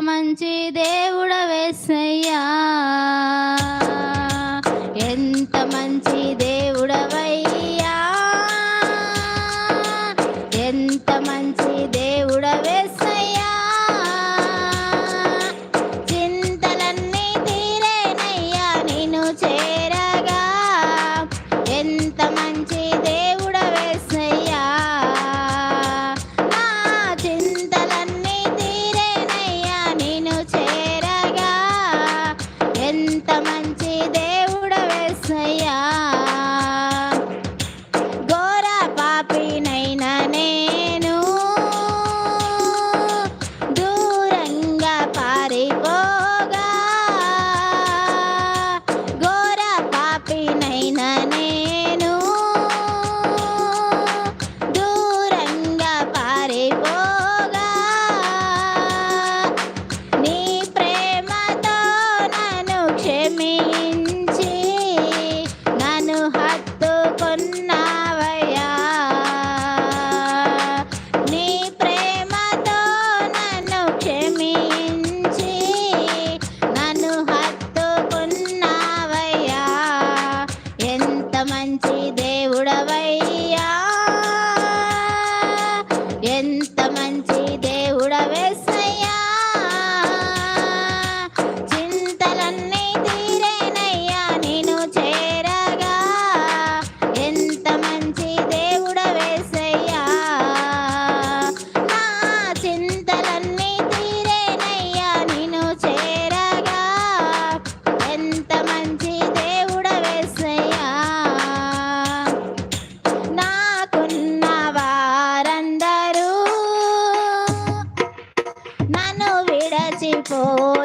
మంచి దేవుడు. day. and Oh.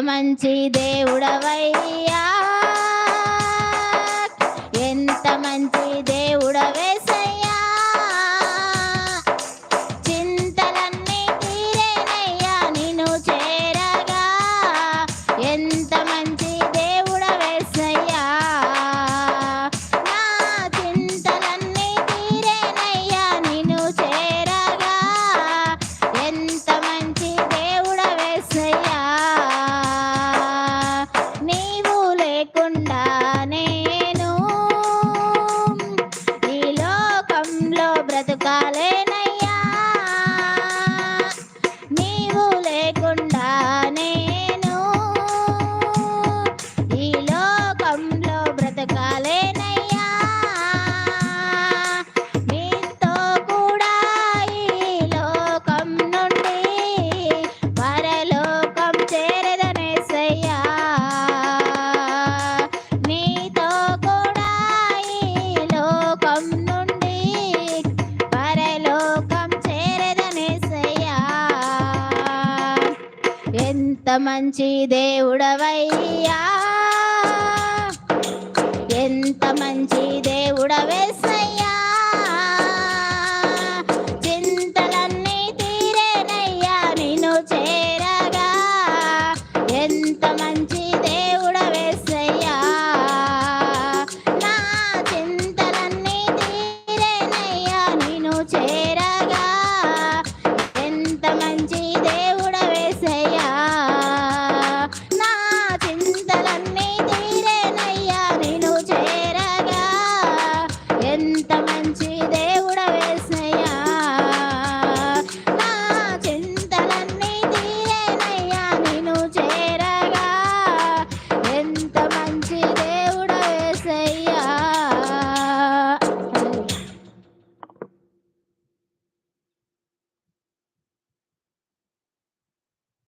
మంచి దేవుడవయ్యా. ఎంత మంచి ఎంత మంచి దేవుడవయ్యా? ఎంత మంచి దేవుడవేసయ్య?